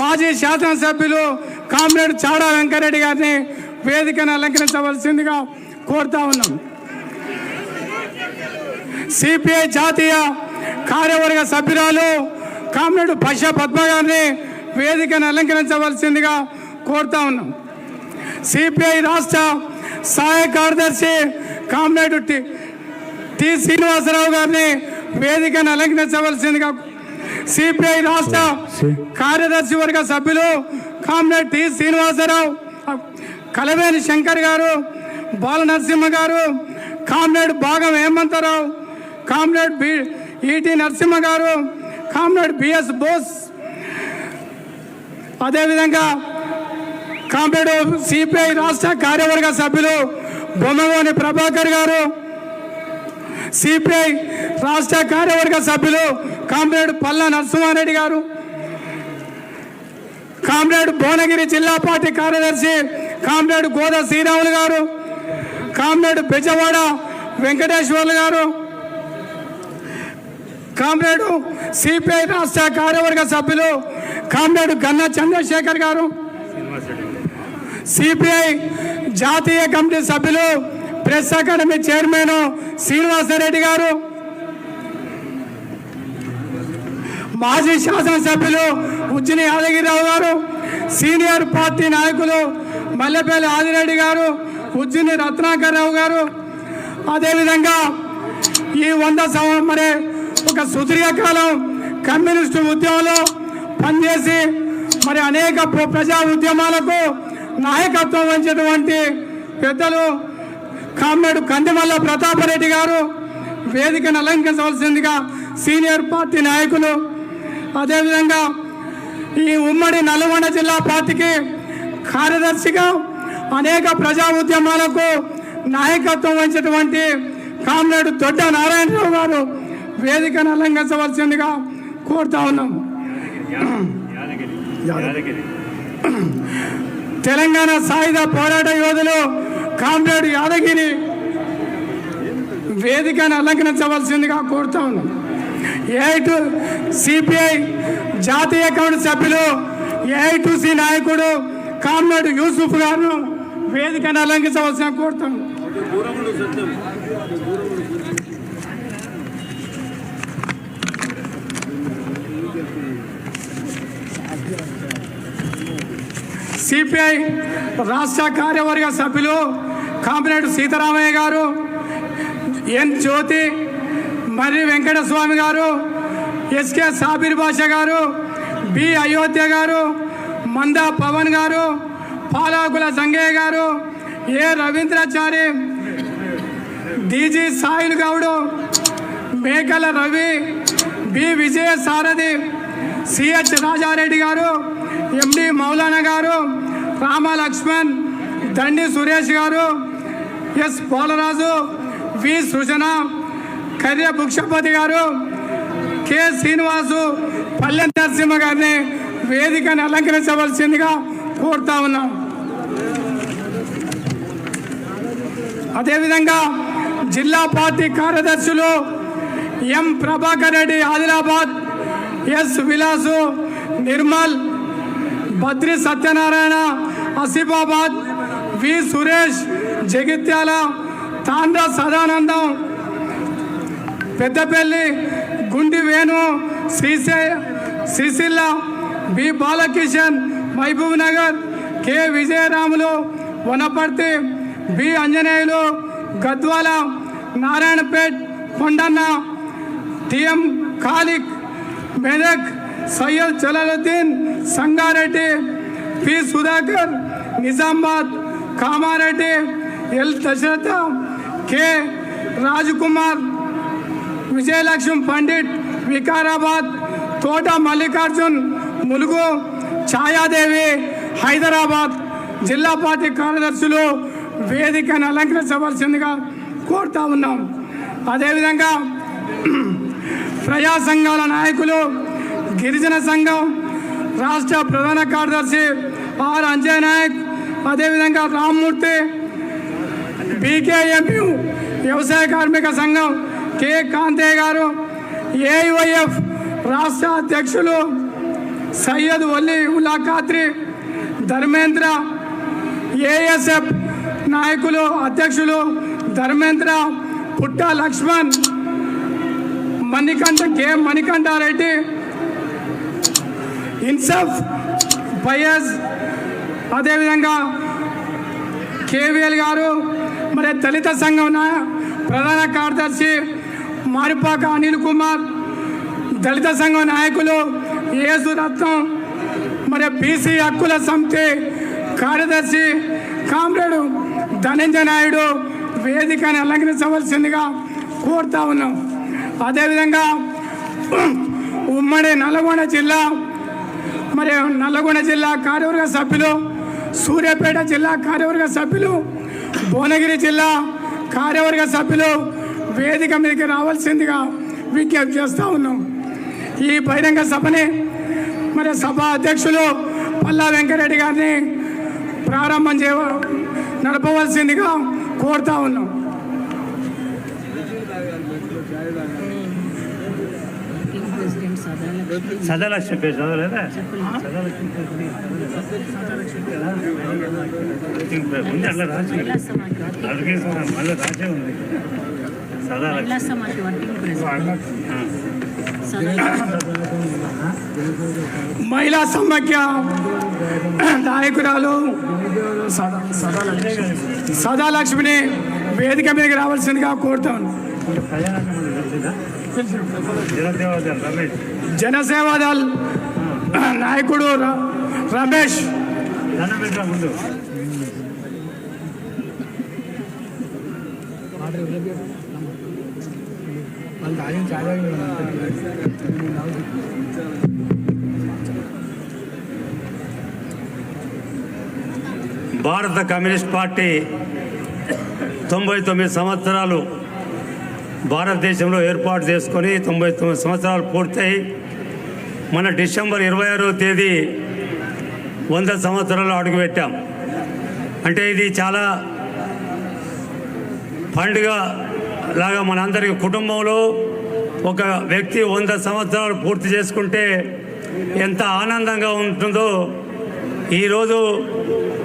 మాజీ శాసనసభ్యులు కామ్రేడ్ చాడా వెంకరెడ్డి గారిని వేదికను అలంకరించవలసిందిగా కోరుతా ఉన్నాం. సిపిఐ జాతీయ కార్యవర్గ సభ్యురాలు కామ్రేడ్ పశ పద్మ గారిని వేదికను అలంకరించవలసిందిగా కోరుతా ఉన్నాం. సిపిఐ రాష్ట్ర సహాయ కార్యదర్శి కామ్రేడ్ టి టి శ్రీనివాసరావు గారిని వేదికను అలంకరించవలసిందిగా సిపిఐ రాష్ట్ర కార్యదర్శి వర్గ సభ్యులు కామ్రేడ్ టి శ్రీనివాసరావు కలవేని శంకర్ గారు బాల నరసింహ గారు కామ్రేడ్ భాగం హేమంతరావు కామ్రేడ్ బి ఈటి నరసింహ గారు కామ్రేడ్ బిఎస్ బోస్. అదేవిధంగా కామ్రేడ్ సిపిఐ రాష్ట్ర కార్యవర్గ సభ్యులు బొమ్మగోని ప్రభాకర్ గారు సిపిఐ రాష్ట్ర కార్యవర్గ సభ్యులు కామ్రేడ్ పల్లా నరసింహారెడ్డి గారు కామ్రేడ్ భువనగిరి జిల్లా పార్టీ కార్యదర్శి కామ్రేడ్ గోద శ్రీరాములు గారు కామ్రేడ్ బెజవాడ వెంకటేశ్వర్లు గారు కామ్రేడు సిపిఐ రాష్ట్ర కార్యవర్గ సభ్యులు కామ్రేడ్ గన్నా చంద్రశేఖర్ గారు సిపిఐ జాతీయ కమిటీ సభ్యులు ప్రెస్ అకాడమీ చైర్మన్ శ్రీనివాసరెడ్డి గారు మాజీ శాసనసభ్యులు ఉజ్జిని యాదగిరిరావు గారు సీనియర్ పార్టీ నాయకులు మల్లెపల్లి ఆదిరెడ్డి గారు ఉజ్జిని రత్నాకర్ రావు గారు. అదేవిధంగా ఈ వంద సంవత్సరం మరి ఒక సుదీర్ఘకాలం కమ్యూనిస్టు ఉద్యమంలో పనిచేసి మరి అనేక ప్రజా ఉద్యమాలకు నాయకత్వం వహించినటువంటి పెద్దలు కామ్రేడు కందిమల్ల ప్రతాపరెడ్డి గారు వేదికను అలంకరించవలసిందిగా సీనియర్ పార్టీ నాయకులు అదేవిధంగా ఈ ఉమ్మడి నల్గొండ జిల్లా పార్టీకి కార్యదర్శిగా అనేక ప్రజా ఉద్యమాలకు నాయకత్వం వహించినటువంటి కామ్రేడ్ దొడ్డ నారాయణరావు గారు వేదికను అలంకరించవలసిందిగా కోరుతా ఉన్నాం. యాదగిరి. యాదగిరి. తెలంగాణ సాయుధ పోరాట యోధులు కామ్రేడ్ యాదగిరి వేదికను అలంకరించవలసిందిగా కోరుతా ఉన్నాం. ఏఐ సిపిఐ జాతీయ కమిటీ సభ్యులు ఏఐటుసి నాయకుడు కామ్రేడ్ యూసుఫ్ గారు వేదికను అలంకరించవలసిన కోరుతాం సిపిఐ రాష్ట్ర కార్యవర్గ సభ్యులు కామ్రేడ్ సీతారామయ్య గారు ఎన్ జ్యోతి మర్రి వెంకటస్వామి గారు ఎస్కే సాబిర్ బాషా గారు బి అయోధ్య గారు మందా పవన్ గారు పాలాకుల సంగయ్య గారు A Ravindrachari DG Sayil Goud Mekala Ravi B Vijaya Sarathi CH Rajareddy గారు ఎండి మౌలానా గారు రామ లక్ష్మణ్ దండి సురేష్ గారు ఎస్ పోలరాజు వి సృజన కర్య భుక్షపతి గారు కె శ్రీనివాసు పల్లె నరసింహ గారిని వేదికను అలంకరించవలసిందిగా కోరుతా ఉన్నాం. అదేవిధంగా జిల్లా పార్టీ కార్యదర్శులు M Prabhakar Reddy Adilabad S Vilas Nirmal Badri Satyanarayana Asifabad V Suresh Jagtial Tandra Sadanandam Peddapalli Gundi Venu శ్రీశై Sircilla B Balakishan Mahabubnagar K Vijayaramulu Wanaparthy B Anjaneyulu Gadwal Narayanpet Kondanna TM Khaliq Medak Syed Jalaluddin Sangareddy P. Sudhakar Nizamabad. Kamareddy L Dasharatha K Rajkumar Vijayalakshmi Pandit Vikarabad Thota Mallikarjun Mulugu Chhaya Devi Hyderabad జిల్లా party కార్యదర్శులు వేదికను అలంకరించవలసిందిగా కోరుతా ఉన్నాం. అదేవిధంగా ప్రజా సంఘాల నాయకులు గిరిజన సంఘం రాష్ట్ర ప్రధాన కార్యదర్శి ఆర్ అంజయ్ నాయక్ అదేవిధంగా రామ్మూర్తి పీకేఎంయు వ్యవసాయ కార్మిక సంఘం కె. కాంతయ్య గారు ఏఐవైఎఫ్ రాష్ట్ర అధ్యక్షులు సయ్యద్ వల్లీ ఉల్లా ఖాద్రి ధర్మేంద్ర ఏఎస్ఎఫ్ నాయకులు అధ్యక్షులు ధర్మేంద్ర పుట్ట లక్ష్మణ్ మణికంఠ కె. మణికంఠారెడ్డి ఇన్సఫ్ బయస్ అదేవిధంగా కేవీఎల్ గారు మరి దళిత సంఘం ప్రధాన కార్యదర్శి మారిపాక అనిల్ కుమార్ దళిత సంఘం నాయకులు ఏసురత్నం మరి బీసీ హక్కుల సమితి కార్యదర్శి కామ్రేడు ధనంజయ నాయుడు వేదికను అలంకరించవలసిందిగా కోరుతా ఉన్నాం. అదేవిధంగా ఉమ్మడి నల్లగొండ జిల్లా మరి నల్లగొండ జిల్లా కార్యవర్గ సభ్యులు సూర్యాపేట జిల్లా కార్యవర్గ సభ్యులు భువనగిరి జిల్లా కార్యవర్గ సభ్యులు వేదిక మీదకి రావాల్సిందిగా విజ్ఞప్తి చేస్తూ ఉన్నాం. ఈ బహిరంగ సభని మరి సభ అధ్యక్షులు పల్లా వెంకరెడ్డి గారిని ప్రారంభం చేయ నడపవలసిందిగా కోరుతా ఉన్నాం. సదాలక్ష్మి సదాలక్ష్మి పేరు చదవలేదా? సదాలక్ష్మి పేరు ఉంది రాసి వర్కింగ్ అడిగేసిన మళ్ళీ రాసే ఉంది. సదాలక్ష్మి మహిళా సమాఖ్య నాయకురాలు సదా- సదాలక్ష్మి సదాలక్ష్మిని వేదిక మీదకి రావాల్సిందిగా కోరుతాను. జనసేవాదల్. నాయకుడు రమేష్. భారత కమ్యూనిస్ట్ పార్టీ తొంభై తొమ్మిది సంవత్సరాలు భారతదేశంలో ఏర్పాటు చేసుకొని తొంభై తొమ్మిది సంవత్సరాలు పూర్తయి మన డిసెంబర్ ఇరవై ఆరో తేదీ వంద సంవత్సరాలు అడుగుపెట్టాం అంటే ఇది చాలా పండుగ లాగా మనందరికీ కుటుంబంలో ఒక వ్యక్తి వంద సంవత్సరాలు పూర్తి చేసుకుంటే ఎంత ఆనందంగా ఉంటుందో. ఈరోజు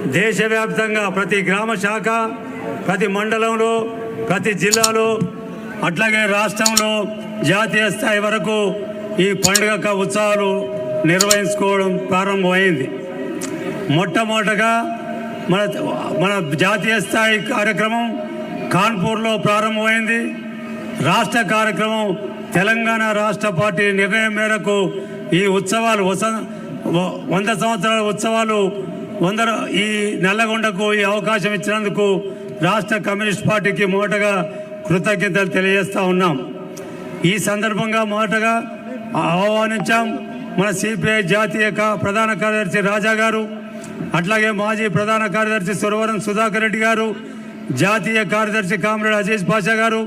దేశవ్యాప్తంగా ప్రతి గ్రామ శాఖ ప్రతి మండలంలో ప్రతి జిల్లాలో అట్లాగే రాష్ట్రంలో జాతీయ స్థాయి వరకు ఈ పండుగ ఉత్సవాలు నిర్వహించుకోవడం ప్రారంభమైంది. మొట్టమొదటగా మన మన జాతీయ స్థాయి కార్యక్రమం కాన్పూర్లో ప్రారంభమైంది. రాష్ట్ర కార్యక్రమం తెలంగాణ రాష్ట్ర పార్టీ నిర్ణయం మేరకు ఈ ఉత్సవాలు వస వ- వంద సంవత్సరాల ఉత్సవాలు వంద ఈ నల్లగొండకు ఈ అవకాశం ఇచ్చినందుకు రాష్ట్ర కమ్యూనిస్ట్ పార్టీకి మొదటగా కృతజ్ఞతలు తెలియజేస్తూ ఉన్నాం. ఈ సందర్భంగా మొదటగా ఆహ్వానించాం మన సిపిఐ జాతీయ ప్రధాన కార్యదర్శి రాజా గారు అట్లాగే మాజీ ప్రధాన కార్యదర్శి సురవరం సుధాకర్ రెడ్డి గారు జాతీయ కార్యదర్శి కామ్రేడ్ అజీజ్ పాషా గారు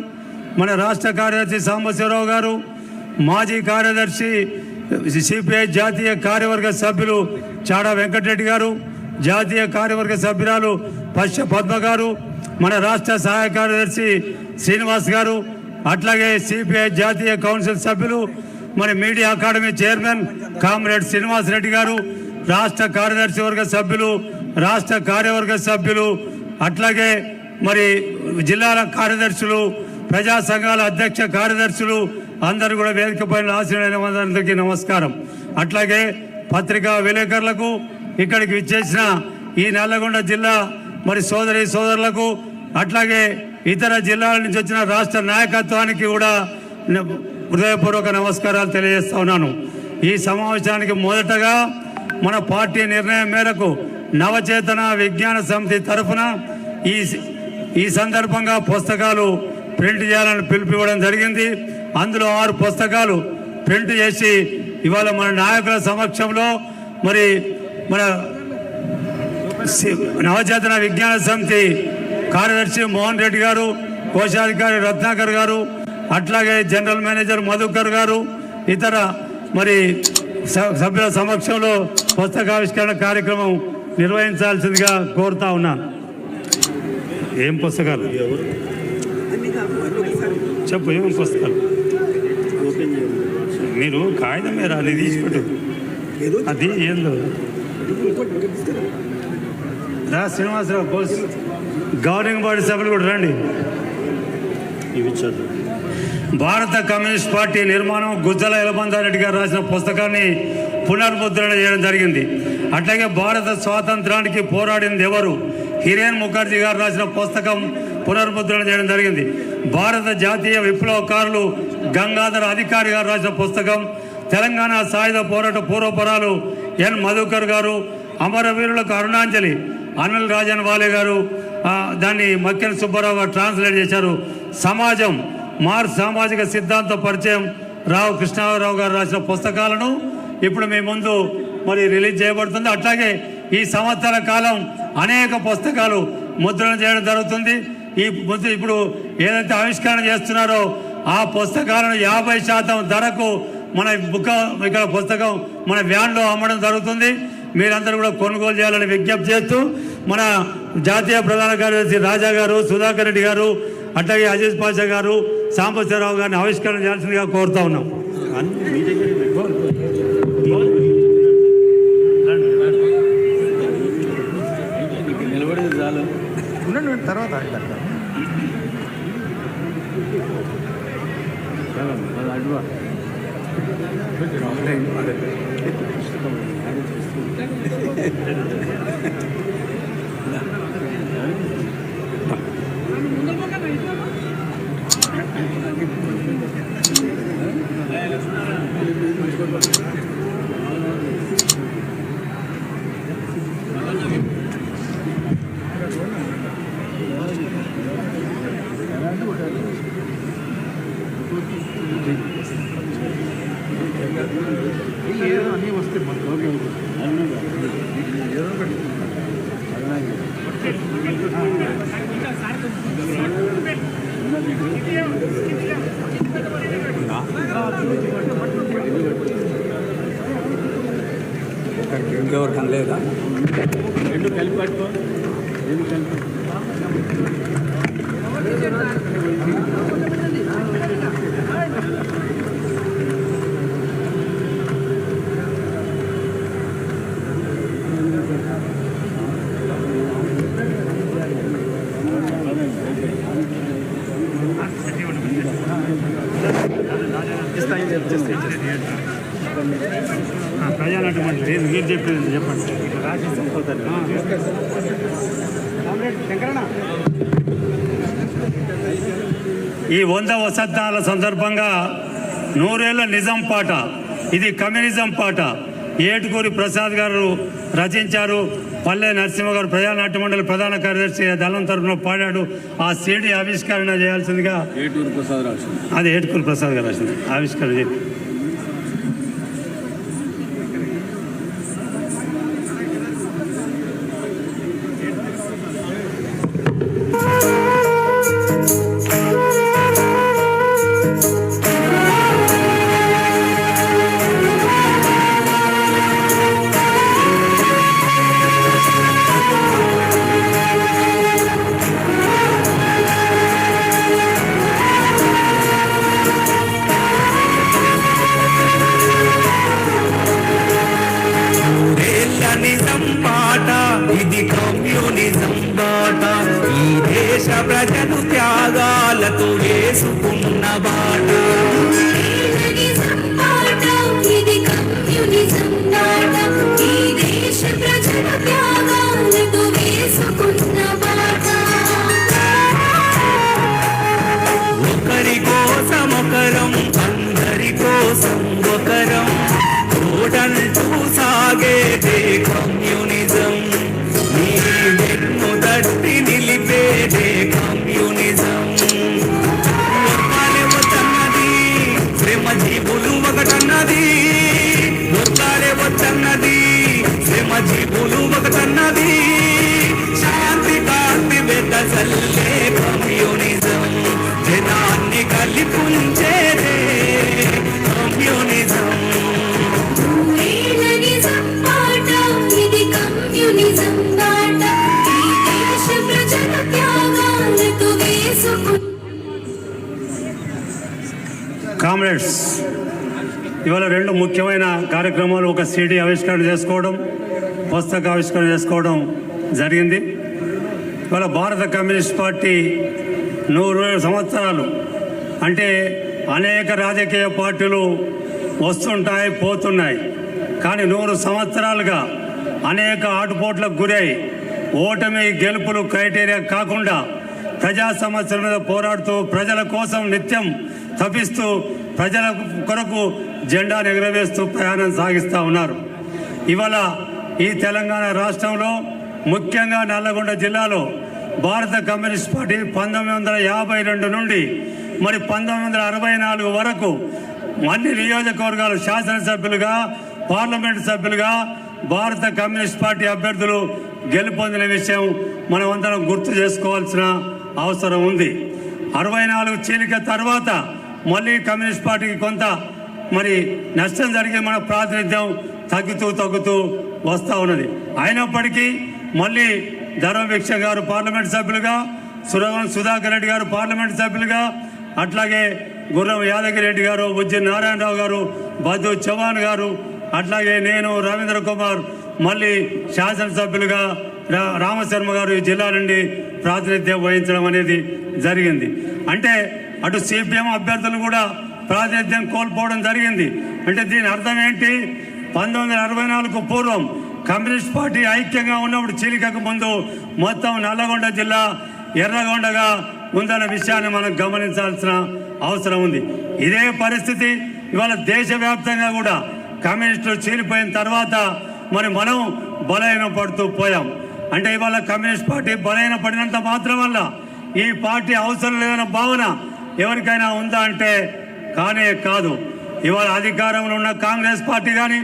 మన రాష్ట్ర కార్యదర్శి సాంబశివరావు గారు మాజీ కార్యదర్శి సిపిఐ జాతీయ కార్యవర్గ సభ్యులు చాడా వెంకటరెడ్డి గారు జాతీయ కార్యవర్గ సభ్యురాలు పశ్చ పద్మ గారు మన రాష్ట్ర సహాయ కార్యదర్శి శ్రీనివాస్ గారు అట్లాగే సిపిఐ జాతీయ కౌన్సిల్ సభ్యులు మరి media academy chairman comrade Srinivas Reddy గారు రాష్ట్ర కార్యదర్శి వర్గ సభ్యులు రాష్ట్ర కార్యవర్గ సభ్యులు అట్లాగే మరి జిల్లాల కార్యదర్శులు ప్రజా సంఘాల అధ్యక్ష కార్యదర్శులు అందరూ కూడా వేదిక పైన ఆశీర్వైన నమస్కారం. అట్లాగే పత్రికా విలేకరులకు ఇక్కడికి విచ్చేసిన ఈ నల్లగొండ జిల్లా మరి సోదరి సోదరులకు అట్లాగే ఇతర జిల్లాల నుంచి వచ్చిన రాష్ట్ర నాయకత్వానికి కూడా హృదయపూర్వక నమస్కారాలు తెలియజేస్తా ఉన్నాను. ఈ సమావేశానికి మొదటగా మన పార్టీ నిర్ణయం మేరకు నవచేతన విజ్ఞాన సమితి తరఫున ఈ ఈ సందర్భంగా పుస్తకాలు ప్రింట్ చేయాలని పిలిపివ్వడం జరిగింది. అందులో ఆరు పుస్తకాలు ప్రింట్ చేసి ఇవాళ మన నాయకుల సమక్షంలో మరి మన సి- నవచేతన విజ్ఞాన సమితి కార్యదర్శి మోహన్ రెడ్డి గారు కోశాధికారి రత్నాకర్ గారు అట్లాగే జనరల్ మేనేజర్ మధుకర్ గారు ఇతర మరి స- సభ్యుల సమక్షంలో పుస్తకావిష్కరణ కార్యక్రమం నిర్వహించాల్సిందిగా కోరుతా ఉన్నాను ఏం పుస్తకాలు? చెప్పు ఏం పుస్తకాలు? మీరు కాగితం మీద అది తీసుకుంటు అది ఏందో? రా శ్రీనివాసరావు పోస్ట్ గవర్నింగ్ బాడీ సభ్యులు కూడా రండి. భారత కమ్యూనిస్ట్ పార్టీ నిర్మాణం గుజ్జల యలబందారెడ్డి గారు రాసిన పుస్తకాన్ని పునర్ముద్రణ చేయడం జరిగింది. అట్లాగే భారత స్వాతంత్రానికి పోరాడింది ఎవరు? హిరేన్ ముఖర్జీ గారు రాసిన పుస్తకం పునర్ముద్రణ చేయడం జరిగింది. భారత జాతీయ విప్లవకారులు గంగాధర అధికారి గారు రాసిన పుస్తకం తెలంగాణ సాయుధ పోరాట పూర్వపరాలు ఎన్ మధుకర్ గారు అమరవీరులకు అరుణాంజలి అనిల్ రాజన్ వాలే గారు దాన్ని మక్కెల సుబ్బారావు గారు ట్రాన్స్లేట్ చేశారు. సమాజం మార్ సామాజిక సిద్ధాంత పరిచయం. రావు కృష్ణారావు గారు రాసిన పుస్తకాలను ఇప్పుడు మీ ముందు మరి రిలీజ్ చేయబడుతుంది. అట్లాగే ఈ సంవత్సర కాలం అనేక పుస్తకాలు ముద్రణ చేయడం జరుగుతుంది. ఈ ముద్ర ఇప్పుడు ఏదైతే ఆవిష్కరణ చేస్తున్నారో ఆ పుస్తకాలను యాభై శాతం ధరకు మన బుక్క ఇక్కడ పుస్తకం మన వ్యాన్లో అమ్మడం జరుగుతుంది. మీరందరూ కూడా కొనుగోలు చేయాలని విజ్ఞప్తి చేస్తూ మన జాతీయ ప్రధాన కార్యదర్శి రాజా గారు సుధాకర్ రెడ్డి గారు అట్లాగే అజీజ్ పాషా గారు సాంబశివరావు గారిని ఆవిష్కరణ చేయాల్సిందిగా కోరుతా ఉన్నాం. ఏదో అన్నీ వస్తే మనకు ఇంకెవరికి లేదా రెండు కలిపి పట్టుకో. రెండు కలిపి ప్రజానటువంటి లేదు మీరు చెప్పింది చెప్పండి. ఈ వంద వసంతాల సందర్భంగా నూరేళ్ళ నిజాం పాట. ఇది కమ్యూనిజం పాట. ఏటుకూరి ప్రసాద్ గారు రచించారు. పల్లె నరసింహ గారు ప్రజానాట్య మండలి ప్రధాన కార్యదర్శి దళం తరఫున పాడాడు. ఆ సీడీ ఆవిష్కరణ చేయాల్సిందిగా ఏటూరు ప్రసాద్ రాజు అది ఏటుకూరి ప్రసాద్ గారు రాసింది. ఆవిష్కరణ ఒకటన్నది ఒక్కలే వద్దన్నది శ్రమ జీవులు ఒకటన్నది. శాంతి కాంతి వెదసల్లే కమ్యూనిజం. జనాన్ని కలిపుంచేదే కమ్యూనిజం. నూరేళ్ళ ఇవాళ రెండు ముఖ్యమైన కార్యక్రమాలు ఒక సిడీ ఆవిష్కరణ చేసుకోవడం పుస్తక ఆవిష్కరణ చేసుకోవడం జరిగింది. ఇవాళ భారత కమ్యూనిస్ట్ పార్టీ నూరు సంవత్సరాలు అంటే అనేక రాజకీయ పార్టీలు వస్తుంటాయి పోతున్నాయి. కానీ నూరు సంవత్సరాలుగా అనేక ఆటుపోట్లకు గురై ఓటమి గెలుపులు క్రైటీరియా కాకుండా ప్రజా సమస్యల మీద పోరాడుతూ ప్రజల కోసం నిత్యం తపిస్తూ ప్రజల కొరకు జెండాను ఎగరవేస్తూ ప్రయాణం సాగిస్తూ ఉన్నారు. ఇవాళ ఈ తెలంగాణ రాష్ట్రంలో ముఖ్యంగా నల్లగొండ జిల్లాలో భారత కమ్యూనిస్ట్ పార్టీ పంతొమ్మిది వందల యాభై రెండు నుండి మరి పంతొమ్మిది వందల అరవై నాలుగు వరకు అన్ని నియోజకవర్గాలు శాసనసభ్యులుగా పార్లమెంట్ సభ్యులుగా భారత కమ్యూనిస్ట్ పార్టీ అభ్యర్థులు గెలుపొందిన విషయం మనమందరం గుర్తు చేసుకోవాల్సిన అవసరం ఉంది. అరవై నాలుగు చీలిక తర్వాత మళ్ళీ కమ్యూనిస్ట్ పార్టీకి కొంత మరి నష్టం జరిగే మన ప్రాతినిధ్యం తగ్గుతూ తగ్గుతూ వస్తూ ఉన్నది. అయినప్పటికీ మళ్ళీ ధర్మభిక్ష గారు పార్లమెంట్ సభ్యులుగా సురవరం సుధాకర్ రెడ్డి గారు పార్లమెంట్ సభ్యులుగా అట్లాగే గుర్రం యాదగిరి రెడ్డి గారు బుజ్జి నారాయణరావు గారు బద్దు చౌహాన్ గారు అట్లాగే నేను రవీంద్ర కుమార్ మళ్ళీ శాసనసభ్యులుగా రా- రామశర్మ గారు ఈ జిల్లా నుండి ప్రాతినిధ్యం వహించడం అనేది జరిగింది. అంటే అటు సిపిఎం అభ్యర్థులు కూడా ప్రాతినిధ్యం కోల్పోవడం జరిగింది. అంటే దీని అర్థం ఏంటి? పంతొమ్మిది వందల అరవై నాలుగు పూర్వం కమ్యూనిస్ట్ పార్టీ ఐక్యంగా ఉన్నప్పుడు చీలికకు ముందు మొత్తం నల్లగొండ జిల్లా ఎర్రగొండగా ఉందన్న విషయాన్ని మనం గమనించాల్సిన అవసరం ఉంది. ఇదే పరిస్థితి ఇవాళ దేశవ్యాప్తంగా కూడా కమ్యూనిస్టులు చీలిపోయిన తర్వాత మరి మనం బలహీన పడుతూ పోయాం. అంటే ఇవాళ కమ్యూనిస్ట్ పార్టీ బలహీన పడినంత మాత్రం వల్ల ఈ పార్టీ అవసరం లేదన్న భావన ఎవరికైనా ఉందా అంటే కానే కాదు. ఇవాళ అధికారంలో ఉన్న కాంగ్రెస్ పార్టీ కానీ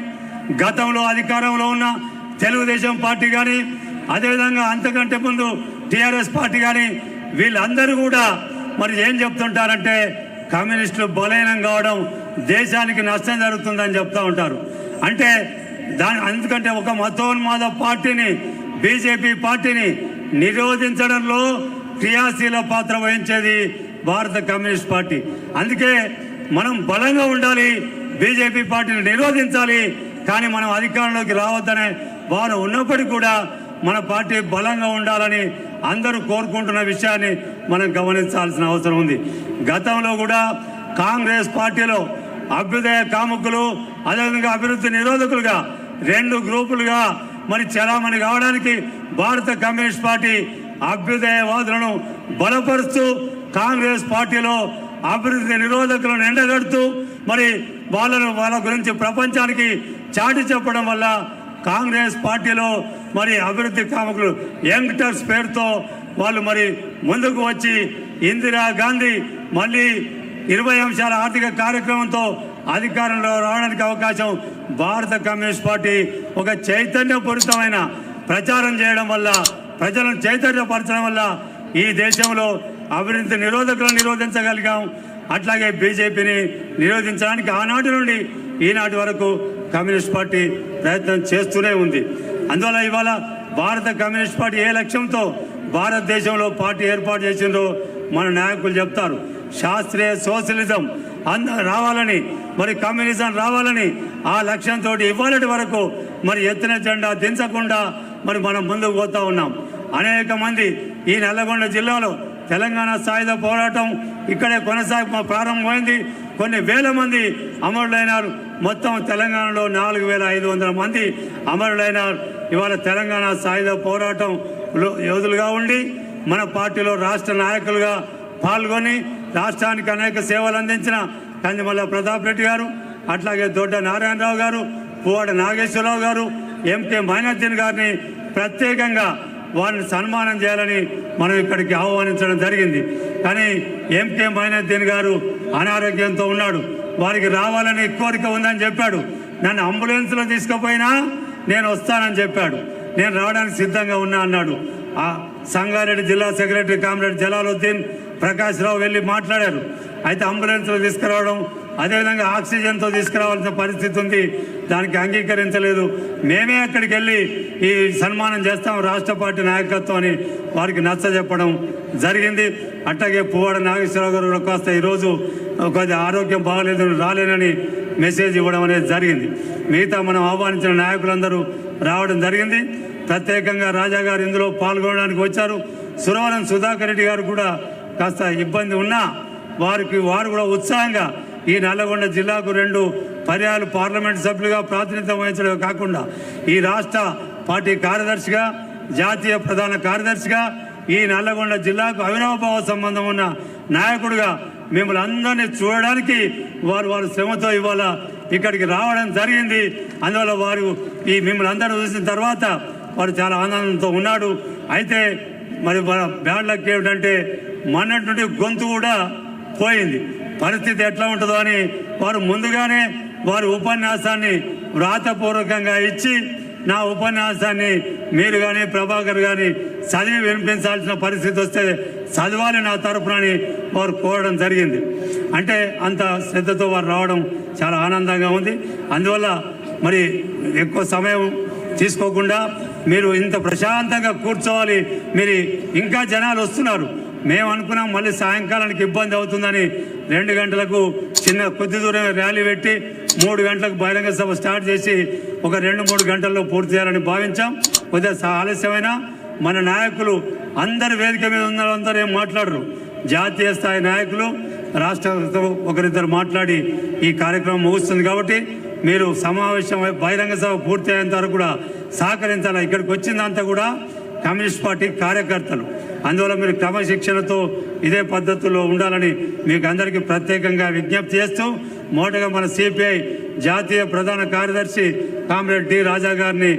గతంలో అధికారంలో ఉన్న తెలుగుదేశం పార్టీ కానీ అదేవిధంగా అంతకంటే ముందు టీఆర్ఎస్ పార్టీ కానీ వీళ్ళందరూ కూడా మరి ఏం చెప్తుంటారంటే కమ్యూనిస్టులు బలహీనం కావడం దేశానికి నష్టం జరుగుతుందని చెప్తూ ఉంటారు. అంటే దాని ఎందుకంటే ఒక మతోన్మాద పార్టీని బీజేపీ పార్టీని నిరోధించడంలో క్రియాశీల పాత్ర వహించేది భారత కమ్యూనిస్ట్ పార్టీ. అందుకే మనం బలంగా ఉండాలి. బీజేపీ పార్టీని నిరోధించాలి. కానీ మనం అధికారంలోకి రావద్దనే వారు ఉన్నప్పటికీ కూడా మన పార్టీ బలంగా ఉండాలని అందరూ కోరుకుంటున్న విషయాన్ని మనం గమనించాల్సిన అవసరం ఉంది. గతంలో కూడా కాంగ్రెస్ పార్టీలో అభ్యుదయ కాముకులు అదేవిధంగా అభివృద్ధి నిరోధకులుగా రెండు గ్రూపులుగా మరి చలామణి కావడానికి భారత కమ్యూనిస్ట్ పార్టీ అభ్యుదయవాదులను బలపరుస్తూ కాంగ్రెస్ పార్టీలో అభివృద్ధి నిరోధకులను ఎండగడుతూ మరి వాళ్ళను వాళ్ళ గురించి ప్రపంచానికి చాటి చెప్పడం వల్ల కాంగ్రెస్ పార్టీలో మరి అభివృద్ధి కామకులు యంగ్టర్స్ పేరుతో వాళ్ళు మరి ముందుకు వచ్చి ఇందిరా గాంధీ మళ్ళీ ఇరవై అంశాల ఆర్థిక కార్యక్రమంతో అధికారంలో రావడానికి అవకాశం భారత కమ్యూనిస్ట్ పార్టీ ఒక చైతన్యపూరితమైన ప్రచారం చేయడం వల్ల ప్రజలను చైతన్యపరచడం వల్ల ఈ దేశంలో అభివృద్ధి నిరోధకులను నిరోధించగలిగాం. అట్లాగే బీజేపీని నిరోధించడానికి ఆనాటి నుండి ఈనాటి వరకు కమ్యూనిస్ట్ పార్టీ ప్రయత్నం చేస్తూనే ఉంది. అందువల్ల ఇవాళ భారత కమ్యూనిస్ట్ పార్టీ ఏ లక్ష్యంతో భారతదేశంలో పార్టీ ఏర్పాటు చేసిందో మన నాయకులు చెప్తారు. శాస్త్రీయ సోషలిజం అంద రావాలని మరి కమ్యూనిజం రావాలని ఆ లక్ష్యంతో ఇవ్వాలటి వరకు మరి ఎత్తిన జెండా దించకుండా మరి మనం ముందుకు పోతా ఉన్నాం. అనేక మంది ఈ నల్లగొండ జిల్లాలో తెలంగాణ సాయుధ పోరాటం ఇక్కడే కొనసాగి ప్రారంభమైంది. కొన్ని వేల మంది అమరులైనారు. మొత్తం తెలంగాణలో నాలుగు వేల ఐదు వందల మంది అమరులైనారు. ఇవాళ తెలంగాణ సాయుధ పోరాటం యోధులుగా ఉండి మన పార్టీలో రాష్ట్ర నాయకులుగా పాల్గొని రాష్ట్రానికి అనేక సేవలు అందించిన కందిమల్ల ప్రతాప్ రెడ్డి గారు అట్లాగే దొడ్డ నారాయణరావు గారు పువ్వాడ నాగేశ్వరరావు గారు ఎంకే మైనుద్దీన్ గారిని ప్రత్యేకంగా వారిని సన్మానం చేయాలని మనం ఇక్కడికి ఆహ్వానించడం జరిగింది. కానీ ఎంకే మైనద్దీన్ గారు అనారోగ్యంతో ఉన్నాడు. వారికి రావాలని కోరిక ఉందని చెప్పాడు. నన్ను అంబులెన్స్లో తీసుకుపోయినా నేను వస్తానని చెప్పాడు. నేను రావడానికి సిద్ధంగా ఉన్నా అన్నాడు. ఆ సంగారెడ్డి జిల్లా సెక్రటరీ కామ్రేడ్ జలాలుద్దీన్ ప్రకాష్ రావు వెళ్ళి మాట్లాడారు. అయితే అంబులెన్స్లో తీసుకురావడం అదేవిధంగా ఆక్సిజన్తో తీసుకురావాల్సిన పరిస్థితి ఉంది. దానికి అంగీకరించలేదు. మేమే అక్కడికి వెళ్ళి ఈ సన్మానం చేస్తాం రాష్ట్ర పార్టీ నాయకత్వం అని వారికి నచ్చ చెప్పడం జరిగింది. అట్లాగే పువ్వాడ నాగేశ్వరరావు గారు కాస్త ఈరోజు కొద్దిగా ఆరోగ్యం బాగలేదు రాలేనని మెసేజ్ ఇవ్వడం అనేది జరిగింది. మిగతా మనం ఆహ్వానించిన నాయకులందరూ రావడం జరిగింది. ప్రత్యేకంగా రాజా గారు ఇందులో పాల్గొనడానికి వచ్చారు. సురవరం సుధాకర్ రెడ్డి గారు కూడా కాస్త ఇబ్బంది ఉన్నా వారికి వారు కూడా ఉత్సాహంగా ఈ నల్లగొండ జిల్లాకు రెండు పర్యాలు పార్లమెంట్ సభ్యులుగా ప్రాతినిధ్యం వహించడమే కాకుండా ఈ రాష్ట్ర పార్టీ కార్యదర్శిగా జాతీయ ప్రధాన కార్యదర్శిగా ఈ నల్లగొండ జిల్లాకు అవినాభావ సంబంధం ఉన్న నాయకుడిగా మిమ్మల్ని అందరినీ చూడడానికి వారు వారు శ్రమతో ఇవాళ ఇక్కడికి రావడం జరిగింది. అందువల్ల వారు ఈ మిమ్మల్ని అందరూ చూసిన తర్వాత వారు చాలా ఆనందంతో ఉన్నాడు అయితే మరి బ్యాడ్ లక్ ఏమిటంటే మొన్నటి నుండి గొంతు కూడా పోయింది. పరిస్థితి ఎట్లా ఉంటుందో అని వారు ముందుగానే వారి ఉపన్యాసాన్ని వ్రాతపూర్వకంగా ఇచ్చి నా ఉపన్యాసాన్ని మీరు కానీ ప్రభాకర్ కానీ చదివి వినిపించాల్సిన పరిస్థితి వస్తే చదవాలి నా తరపునని వారు కోరడం జరిగింది. అంటే అంత శ్రద్ధతో వారు రావడం చాలా ఆనందంగా ఉంది. అందువల్ల మరి ఎక్కువ సమయం తీసుకోకుండా మీరు ఇంత ప్రశాంతంగా కూర్చోవాలి. మీరు ఇంకా జనాలు వస్తున్నారు. మేము అనుకున్నాం మళ్ళీ సాయంకాలానికి ఇబ్బంది అవుతుందని రెండు గంటలకు చిన్న కొద్ది దూరం ర్యాలీ పెట్టి మూడు గంటలకు బహిరంగ సభ స్టార్ట్ చేసి ఒక రెండు మూడు గంటల్లో పూర్తి చేయాలని భావించాం. కొద్దిగా ఆలస్యమైనా ఆలస్యమైన మన నాయకులు అందరి వేదిక మీద ఉన్న ఏం మాట్లాడరు. జాతీయ స్థాయి నాయకులు రాష్ట్ర ఒకరిద్దరు మాట్లాడి ఈ కార్యక్రమం ముగుస్తుంది కాబట్టి మీరు సమావేశం అయి- బహిరంగ సభ పూర్తి అయ్యేంత వరకు కూడా సహకరించాలి? ఇక్కడికి వచ్చిందంతా కూడా కమ్యూనిస్ట్ పార్టీ కార్యకర్తలు. అందువల్ల మీరు క్రమశిక్షణతో ఇదే పద్ధతిలో ఉండాలని మీకు అందరికీ ప్రత్యేకంగా విజ్ఞప్తి చేస్తూ మొదటగా మన సిపిఐ జాతీయ ప్రధాన కార్యదర్శి కామ్రేడ్ డి రాజా గారిని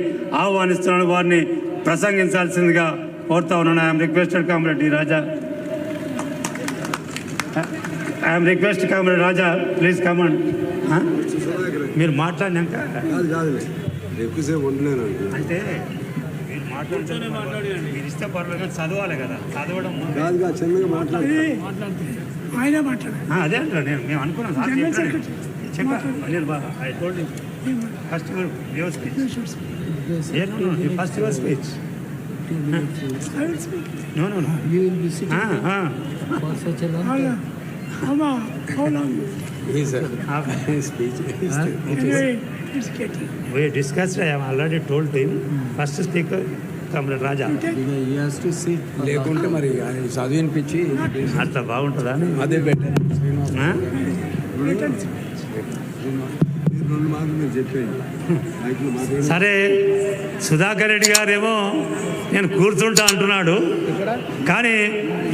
ఆహ్వానిస్తున్నాను. వారిని ప్రసంగించాల్సిందిగా కోరుతా ఉన్నాను. I'm requested comrade D Raja. I'm request comrade Raja please command మీరు మాట్లాడినాక? అంటే మీరు మాట్లాడుతూనే మీరు ఇస్తే పర్లేదు కానీ చదవాలి కదా చదవడం ముందు. కాదు కాదు చిన్నగా మాట్లాడు ఆయనే మాట్లాడారు ఆ, అదే అంటారు నేను మేము అనుకున్నాం సార్ చెప్పాను. చెప్పా నేను I told first your speech first your speech no no no You will be sitting for such a long time. అమ్మా అవునా speech it's getting we discussed I have already told him first speaker Raja. లేకుంటే మరి చదివినిపించి అట్లా బాగుంటుందా? అదే better సరే సుధాకర్ రెడ్డి గారేమో నేను కూర్చుంటా అంటున్నాడు. కానీ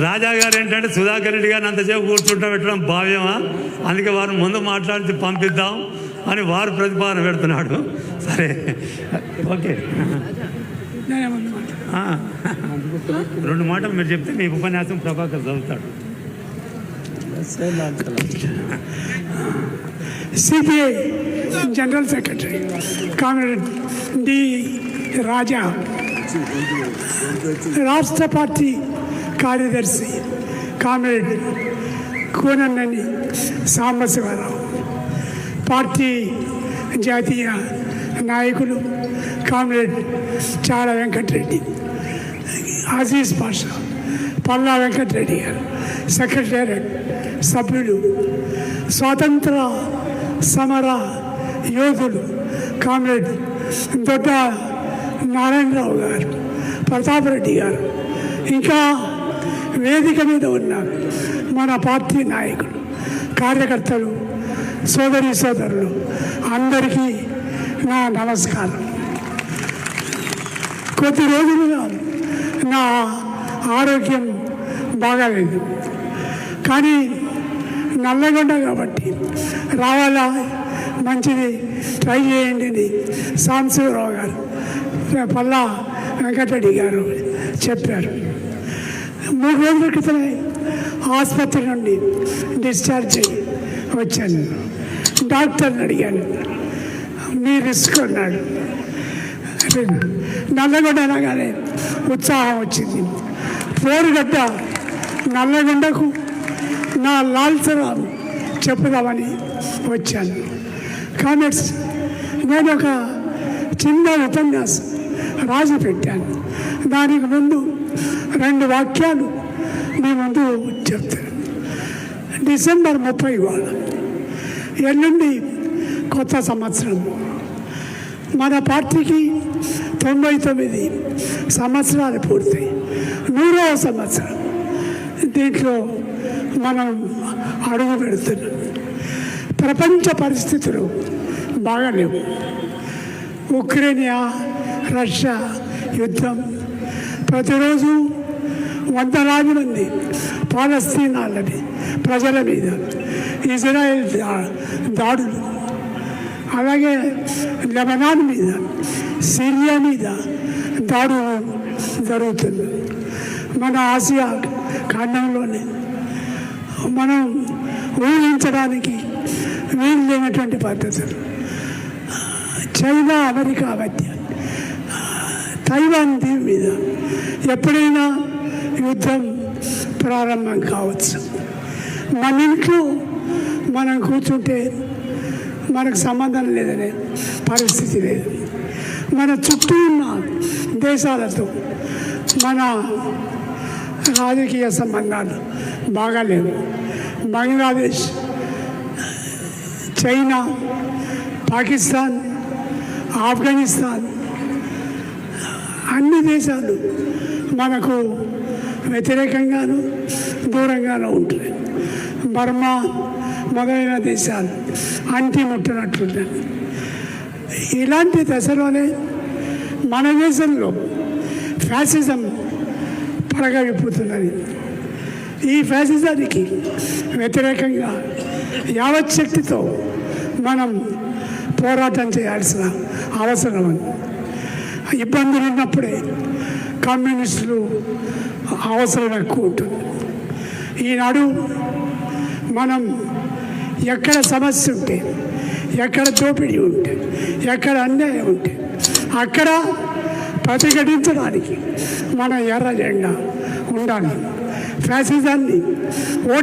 రాజా గారు ఏంటంటే సుధాకర్ రెడ్డి గారిని అంతసేపు కూర్చుంటా పెట్టడం భావ్యమా? అందుకే వారు ముందు మాట్లాడి పంపిద్దాం అని వారు ప్రతిపాదన పెడుతున్నాడు. సరే ఓకే. రెండు మాటలు మీరు చెప్తే మీ ఉపన్యాసం ప్రభాకర్ చదువుతాడు. CPI general secretary comrade D Raja రాష్ట్ర పార్టీ కార్యదర్శి కామ్రేడ్ కూనన్నని సాంబశివరావు. పార్టీ జాతీయ నాయకులు కామ్రేడ్ చాల వెంకటరెడ్డి అజీజ్ పాషా పల్లా వెంకటరెడ్డి గారు సెక్రటేరియట్ సభ్యులు స్వాతంత్ర సమర యోధులు కామ్రేడ్ దొడ్డ నారాయణరావు గారు ప్రతాప్ రెడ్డి గారు ఇంకా వేదిక మీద ఉన్న మన పార్టీ నాయకులు కార్యకర్తలు సోదరి సోదరులు అందరికీ నా నమస్కారం. కొద్ది రోజులుగా నా ఆరోగ్యం బాగాలేదు. కానీ నల్లగొండ కాబట్టి రావాలా? మంచిది. ట్రై చేయండి అని గారు పల్లా వెంకటరెడ్డి గారు చెప్పారు. మూడు రోజుల క్రితమే ఆసుపత్రి నుండి డిశ్చార్జ్ అయ్యి వచ్చాను. డాక్టర్ని అడిగాను. మీ రిస్క్ నల్లగొండ అనగానే ఉత్సాహం వచ్చింది. పోరుగడ్డ నల్లగొండకు నా లాల్సరాలు చెప్పుదామని వచ్చాను. కామెంట్స్ నేను ఒక చిన్న ఉపన్యాసం రాసి పెట్టాను. దానికి ముందు రెండు వాక్యాలు మీ ముందు చెప్తాను. డిసెంబర్ ముప్పై వాళ్ళ ఎల్లుండి కొత్త సంవత్సరం. మన పార్టీకి తొంభై తొమ్మిది సంవత్సరాలు పూర్తయి నూరవ సంవత్సరం. దీంట్లో మనం అడుగు పెడుతున్నాం. ప్రపంచ పరిస్థితులు బాగాలేవు. ఉక్రేనియా రష్యా యుద్ధం. ప్రతిరోజు వందలాది మంది పాలస్తీనాలని ప్రజల మీద ఇజ్రాయెల్ దాడులు. అలాగే లెబనాన్ మీద సిరియా మీద దాడులు జరుగుతుంది. మన ఆసియా ఖండంలోనే మనం ఊహించడానికి వీలు లేనటువంటి పద్ధతులు. చైనా అమెరికా మధ్య తైవాన్ దీవి మీద ఎప్పుడైనా యుద్ధం ప్రారంభం కావచ్చు. మన ఇంట్లో మనం కూర్చుంటే మనకు సంబంధం లేదనే పరిస్థితి లేదు. మన చుట్టూ ఉన్న దేశాలతో మన రాజకీయ సంబంధాలు బాగాలేవు. బంగ్లాదేశ్ చైనా పాకిస్తాన్ ఆఫ్ఘనిస్తాన్ అన్ని దేశాలు మనకు వ్యతిరేకంగాను దూరంగాను ఉంటాయి బర్మా మొదలైన దేశాలు అంటి ముట్టనట్లున్నాయి ఇలాంటి దశలోనే మన దేశంలో ఫ్యాసిజం పడగవిప్పుతున్నది ఈ ఫ్యాసిజానికి వ్యతిరేకంగా యావత్ శక్తితో మనం పోరాటం చేయాల్సిన అవసరం ఇబ్బందులు ఉన్నప్పుడే కమ్యూనిస్టులు అవసరం ఎక్కువ ఉంటుంది. ఈనాడు మనం ఎక్కడ సమస్య ఉంటే ఎక్కడ దోపిడీ ఉంటే ఎక్కడ అన్యాయం ఉంటే అక్కడ ప్రతిఘటించడానికి మన ఎర్ర జెండా ఉండాలి. ఫ్యాసిజాన్ని ఓడి